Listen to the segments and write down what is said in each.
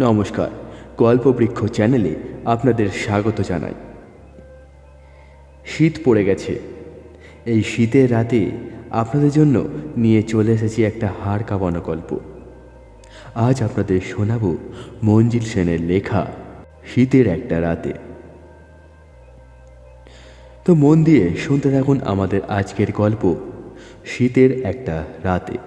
নমস্কার। গল্পবৃক্ষ চ্যানেলে আপনাদের স্বাগত জানাই। শীত পড়ে গেছে। এই শীতের রাতে আপনাদের জন্য নিয়ে চলে এসেছি একটা হাড় কাঁপানো গল্প। আজ আপনাদের শোনাবো মঞ্জিল সেনের লেখা শীতের একটা রাতে। তো মন দিয়ে শুনতে থাকুন আমাদের আজকের গল্প, শীতের একটা রাতে।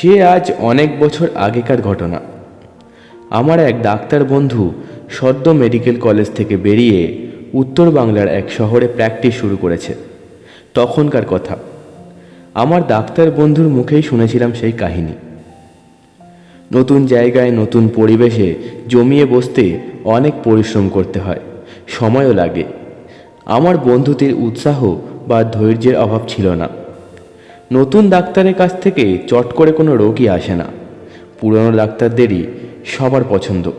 সে আজ অনেক বছর আগেকার ঘটনা। আমার এক ডাক্তার বন্ধু সদ্য মেডিকেল কলেজ থেকে বেরিয়ে উত্তর বাংলার এক শহরে প্র্যাকটিস শুরু করেছে। তখনকার কথা। আমার ডাক্তার বন্ধুর মুখেই শুনেছিলাম সেই কাহিনী। নতুন জায়গায়, নতুন পরিবেশে জমিয়ে বসতে অনেক পরিশ্রম করতে হয়, সময়ও লাগে। আমার বন্ধুদের উৎসাহ বা ধৈর্যের অভাব ছিল না। নতুন ডাক্তারের কাছ থেকে চট করে কোনো রোগী আসে না। পুরনো ডাক্তারদেরই সবার পছন্দ।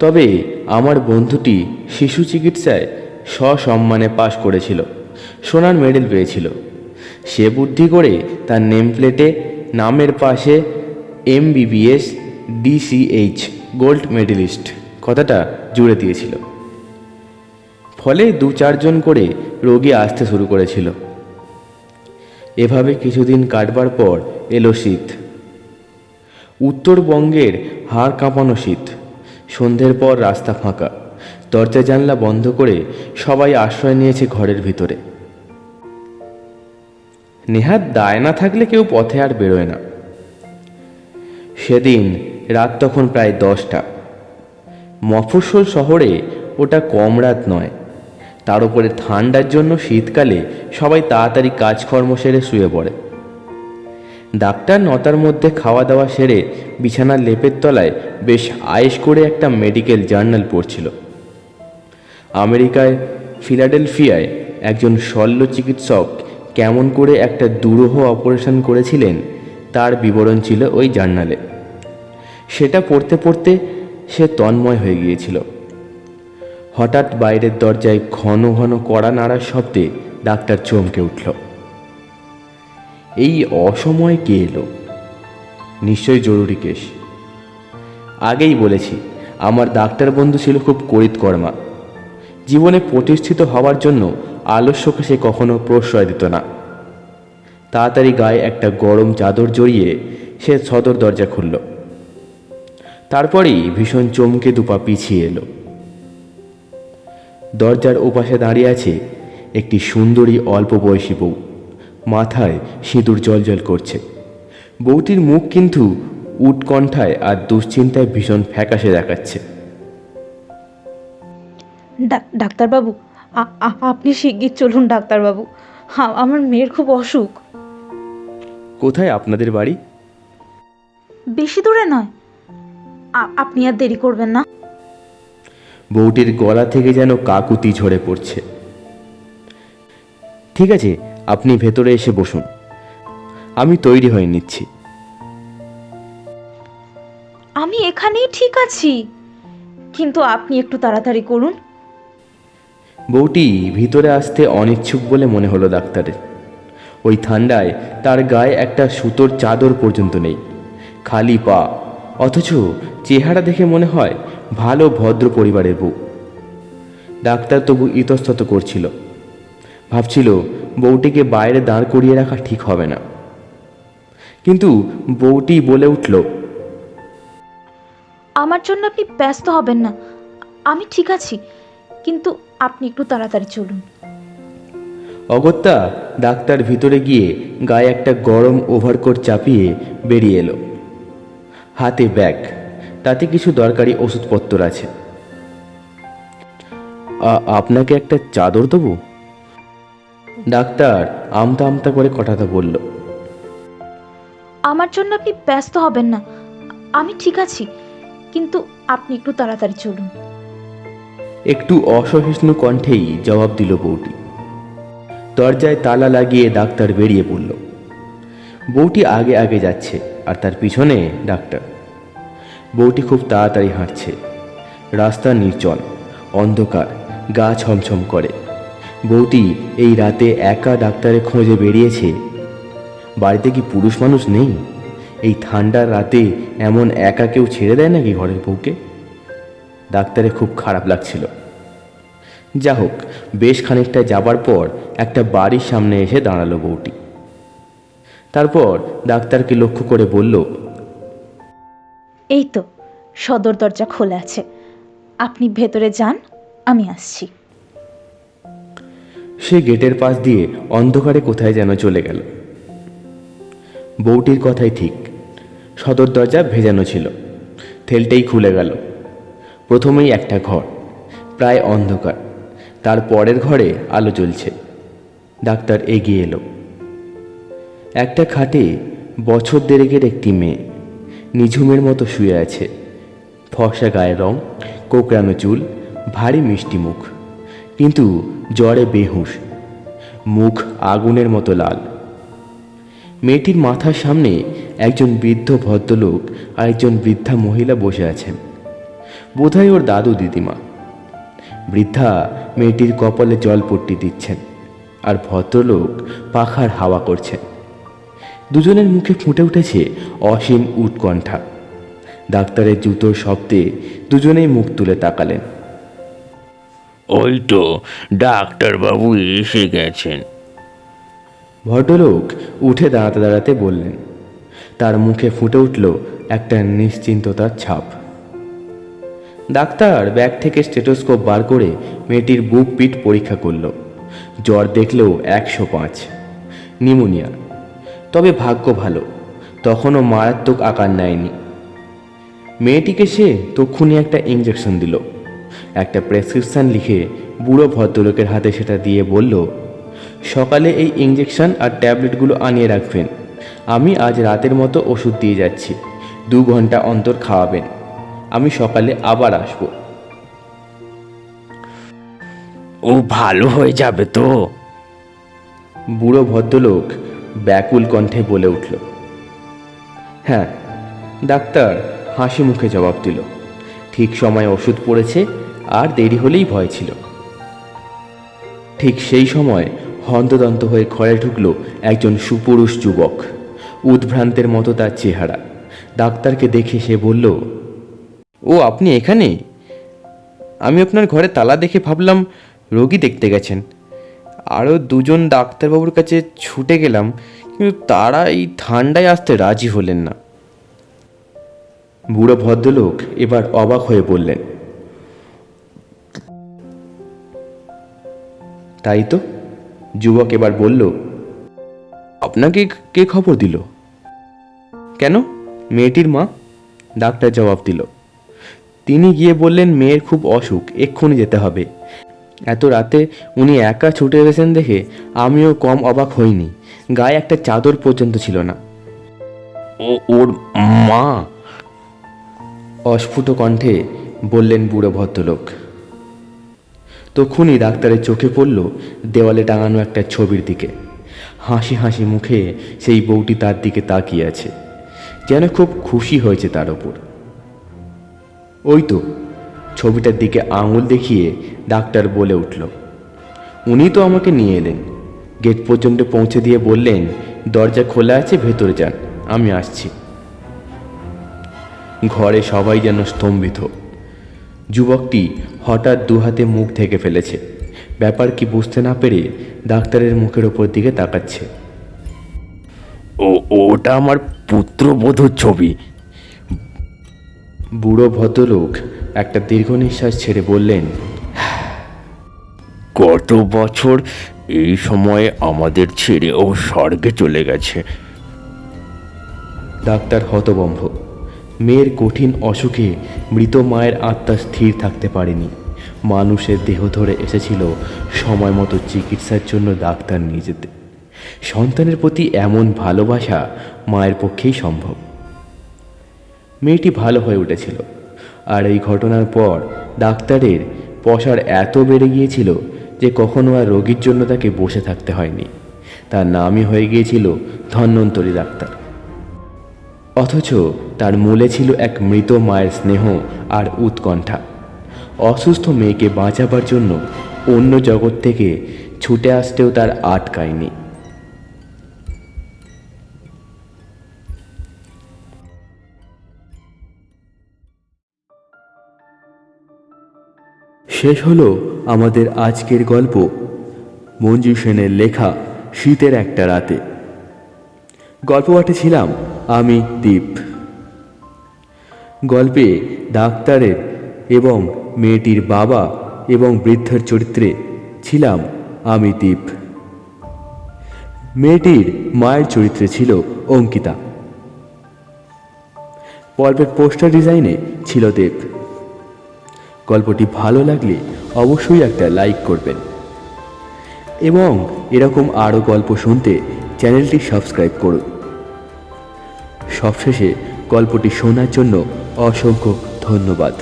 তবে আমার বন্ধুটি শিশু চিকিৎসায় সসম্মানে পাশ করেছিল, সোনার মেডেল পেয়েছিল। সে বুদ্ধি করে তার নেম প্লেটে নামের পাশে M BBS DCH gold medalist কথাটা জুড়ে দিয়েছিল। ফলে দু চারজন করে রোগী আসতে শুরু করেছিল। এভাবে কিছুদিন কাটবার পর এলো শীত। উত্তরবঙ্গের হাড় কাঁপানো শীত। সন্ধ্যের পর রাস্তা ফাঁকা। দরজা জানলা বন্ধ করে সবাই আশ্রয় নিয়েছে ঘরের ভিতরে। নেহাত দায় না থাকলে কেউ পথে আর বেরোয় না। সেদিন রাত তখন প্রায় দশটা। মফস্বল শহরে ওটা কম রাত নয়। তার উপরে ঠান্ডার জন্য শীতকালে সবাই তাড়াতাড়ি কাজকর্ম সেরে শুয়ে পড়ে। ডাক্তার নটার মধ্যে খাওয়া দাওয়া সেরে বিছানার লেপের তলায় বেশ আয়েস করে একটা মেডিকেল জার্নাল পড়ছিল। আমেরিকায়, ফিলাডেলফিয়ায় একজন শল্য চিকিৎসক কেমন করে একটা দুরূহ অপারেশন করেছিলেন তার বিবরণ ছিল ওই জার্নালে। সেটা পড়তে পড়তে সে তন্ময় হয়ে গিয়েছিল। হঠাৎ বাইরের দরজায় ঘন ঘন কড়া নাড়ার শব্দে ডাক্তার চমকে উঠল। এই অসময়ে কে এলো? নিশ্চয়ই জরুরি কেস। আগেই বলেছি, আমার ডাক্তার বন্ধু ছিল খুব করিতকর্মা জীবনে প্রতিষ্ঠিত হওয়ার জন্য আলস্যকে সে কখনো প্রশ্রয় দিত না। তাড়াতাড়ি গায়ে একটা গরম চাদর জড়িয়ে সে সদর দরজা খুলল। তারপরেই ভীষণ চমকে দুপা পিছিয়ে এলো। দরজার ওপাশে দাঁড়িয়ে আছে একটি সুন্দরী অল্প বয়সী বউ। মাথায় সিঁদুর জলজল করছে। বউটির মুখ কিন্তু উৎকণ্ঠায় আর দুশ্চিন্তায় ভীষণ ফ্যাকাশে দেখাচ্ছে। ডাক্তারবাবু আপনি শিগগির চলুন ডাক্তারবাবু। আমার মেয়ের খুব অসুখ। কোথায় আপনাদের বাড়ি? বেশি দূরে নয়। আপনি আর দেরি করবেন না। বউটির গলা থেকে যেন কাকুতি ঝরে পড়ছে। ঠিক আছে আপনি ভেতরে এসে বসুন। আমি তৈরি হয়ে নিচ্ছি। আমি এখানেই ঠিক আছি। কিন্তু আপনি একটু তাড়াতাড়ি করুন। বউটি ভিতরে আসতে অনিচ্ছুক বলে মনে হলো ডাক্তারের। ওই ঠান্ডায় তার গায়ে একটা সুতোর চাদর পর্যন্ত নেই। খালি পা। অথচ চেহারা দেখে মনে হয় ভালো ভদ্র পরিবারের বউ। ডাক্তার তবু ইতস্তত করছিল। ভাবছিল বউটিকে বাইরে দাঁড় করিয়ে রাখা ঠিক হবে না। কিন্তু বউটি বলে উঠল আমার জন্য আপনি ব্যস্ত হবেন না। আমি ঠিক আছি কিন্তু আপনি একটু তাড়াতাড়ি চলুন। অগত্যা ডাক্তার ভিতরে গিয়ে গায়ে একটা গরম ওভারকোট চাপিয়ে বেরিয়ে এলো। হাতে ব্যাগ। তাতে কিছু দরকারি ওষুধপত্র আছে। আপনাকে একটা চাদর দেবো? ডাক্তার আমতা আমতা করে কথাটা বলল। আমার জন্য আপনি ব্যস্ত হবেন না। আমি ঠিক আছি কিন্তু আপনি একটু তাড়াতাড়ি চলুন। একটু অসহিষ্ণু কণ্ঠেই জবাব দিল বউটি। দরজায় তালা লাগিয়ে ডাক্তার বেরিয়ে পড়ল। বউটি আগে আগে যাচ্ছে আর তার পিছনে ডাক্তার। বউটি খুব তাড়াতাড়ি হাঁটছে। রাস্তা নির্জন, অন্ধকার, গা ছমছম করে। বউটি এই রাতে একা ডাক্তারের খোঁজে বেরিয়েছে। বাড়িতে কি পুরুষ মানুষ নেই? এই ঠান্ডার রাতে এমন একা কেউ ছেড়ে দেয় নাকি ঘরের বউকে? ডাক্তারে খুব খারাপ লাগছিল। যা হোক, বেশ খানিকটা যাবার পর একটা বাড়ির সামনে এসে দাঁড়াল বউটি। তারপর ডাক্তারকে লক্ষ্য করে বলল এই তো, সদর দরজা খোলা আছে। আপনি ভেতরে যান, আমি আসছি। সে গেটের পাশ দিয়ে অন্ধকারে কোথায় যেন চলে গেল। বউটির কথাই ঠিক। সদর দরজা ভেজানো ছিল। থেলটেই খুলে গেল। প্রথমেই একটা ঘর, প্রায় অন্ধকার। তার পরের ঘরে আলো জ্বলছে। ডাক্তার এগিয়ে এলো। একটা খাটে বছর দেড়েকের একটি মেয়ে। নিঝুমের মতো শুয়ে আছে। ফর্সা গায়ের রং, কোকড়ানো চুল, ভারী মিষ্টি মুখ। কিন্তু জ্বরে বেহুশ, মুখ আগুনের মতো লাল। মেয়েটির মাথার সামনে একজন বৃদ্ধ ভদ্রলোক আর একজন বৃদ্ধা মহিলা বসে আছেন। বোধহয় ওর দাদু দিদিমা। বৃদ্ধা মেয়েটির কপালে জলপট্টি দিচ্ছেন আর ভদ্রলোক পাখার হাওয়া করছেন। দুজনের মুখে ফুটে উঠেছে অসীম উৎকণ্ঠা। ডাক্তারের জুতোর শব্দে দুজনেই মুখ তুলে তাকালেন। ওই তো ডাক্তারবাবু এসে গেছেন। ভদ্রলোক উঠে দাঁড়াতে দাঁড়াতে বললেন তার মুখে ফুটে উঠল একটা নিশ্চিন্ততার ছাপ। ডাক্তার ব্যাগ থেকে স্টেটোস্কোপ বার করে মেয়েটির বুক পিঠ পরীক্ষা করল। জ্বর দেখলেও একশো পাঁচ। নিউমোনিয়া তবে ভাগ্য ভালো তখনও মারাত্মক আকার নেয়নি। মেয়েটিকে সে তক্ষুনি একটা ইঞ্জেকশন দিল। একটা প্রেসক্রিপশন লিখে বুড়ো ভদ্রলোকের হাতে সেটা দিয়ে বলল সকালে এই ইঞ্জেকশন আর ট্যাবলেটগুলো আনিয়ে রাখবেন। আমি আজ রাতের মতো ওষুধ দিয়ে যাচ্ছি। দু ঘণ্টা অন্তর খাওয়াবেন। আমি সকালে আবার আসব। ও ভালো হয়ে যাবে তো। বুড়ো ভদ্রলোক ব্যাকুল কণ্ঠে বলে উঠল হ্যাঁ ডাক্তার হাসি মুখে জবাব দিল। ঠিক সময় ওষুধ পড়েছে, আর দেরি হলেই ভয় ছিল। ঠিক সেই সময় হন্তদন্ত হয়ে ঘরে ঢুকলো একজন সুপুরুষ যুবক, উদ্ভ্রান্তের মতো তার চেহারা। ডাক্তারকে দেখে সে বলল, ও, আপনি এখানে? আমি আপনার ঘরে তালা দেখে ভাবলাম রোগী দেখতে গেছেন। আরও দুজন ডাক্তারবাবুর কাছে ছুটে গেলাম, কিন্তু তারা এই ঠান্ডায় আসতে রাজি হলেন না। বুড়ো ভদ্রলোক এবার অবাক হয়ে বললেন, তাই তো? যুবক এবার বলল, আপনাকে কে খবর দিল? কেন? মেয়েটির মা, ডাক্তার জবাব দিল। তিনি গিয়ে বললেন, মেয়ের খুব অসুখ, এক্ষুনি যেতে হবে। এত রাতে উনি একা ছুটে এসেছেন দেখে আমিও কম অবাক হইনি। গায়ে একটা চাদর পর্যন্ত ছিল না। ও ওর মা? অস্ফুট কণ্ঠে বললেন বুড়ো ভদ্রলোক তখনই ডাক্তারের চোখে পড়ল দেওয়ালে টাঙানো একটা ছবির দিকে। হাসি হাসি মুখে সেই বউটি তার দিকে তাকিয়ে আছে। যেন খুব খুশি হয়েছে তার ওপর। ওই তো ছবিটার দিকে আঙুল দেখিয়ে ডাক্তার বলে উঠল উনি তো আমাকে নিয়ে এলেন। গেট পর্যন্ত পৌঁছে দিয়ে বললেন দরজা খোলা আছে ভেতরে যান আমি আসছি। ঘরে সবাই যেন স্তম্ভিত। যুবকটি হঠাৎ দুহাতে মুখ ঢেকে ফেলেছে। ব্যাপার কি বুঝতে না পেরে ডাক্তারের মুখের ওপর দিকে তাকাচ্ছে। ও ওটা আমার পুত্রবধূর ছবি। বুড়ো ভদ্রলোক একটা দীর্ঘ নিঃশ্বাস ছেড়ে বললেন গত বছর এই সময়ে আমাদের ছেড়ে ও স্বর্গে চলে গেছে? ডাক্তার হতবম্ভ। মেয়ের কঠিন অসুখে মৃত মায়ের আত্মা স্থির থাকতে পারেনি। মানুষের দেহ ধরে এসেছিল সময় মতো চিকিৎসার জন্য ডাক্তার নিয়ে যেতে সন্তানের প্রতি এমন ভালোবাসা মায়ের পক্ষেই সম্ভব। মেয়েটি ভালো হয়ে উঠেছিল। আর এই ঘটনার পর ডাক্তারের পশার এত বেড়ে গিয়েছিল যে কখনো আর রোগীর জন্য তাকে বসে থাকতে হয়নি। তার নামই হয়ে গিয়েছিল ধন্বন্তরী ডাক্তার। অথচ তার মূলে ছিল এক মৃত মায়ের স্নেহ আর উৎকণ্ঠা। অসুস্থ মেয়েকে বাঁচাবার জন্য অন্য জগৎ থেকে ছুটে আসতেও তার আটকায়নি। শেষ হলো আমাদের আজকের গল্প। মঞ্জু সেনের লেখা শীতের একটা রাতে। গল্প পাঠে ছিলাম আমি, দীপ। গল্পে ডাক্তারের এবং মেয়েটির বাবা এবং বৃদ্ধের চরিত্রে ছিলাম আমি, দীপ। মেয়েটির মায়ের চরিত্রে ছিল অঙ্কিতা। গল্পের পোস্টার ডিজাইনে ছিল দেব গল্পটি ভালো লাগলে অবশ্যই একটা লাইক করবেন। এবং এরকম আরও গল্প শুনতে চ্যানেলটি সাবস্ক্রাইব করুন। সবশেষে গল্পটি শোনার জন্য অসংখ্য ধন্যবাদ।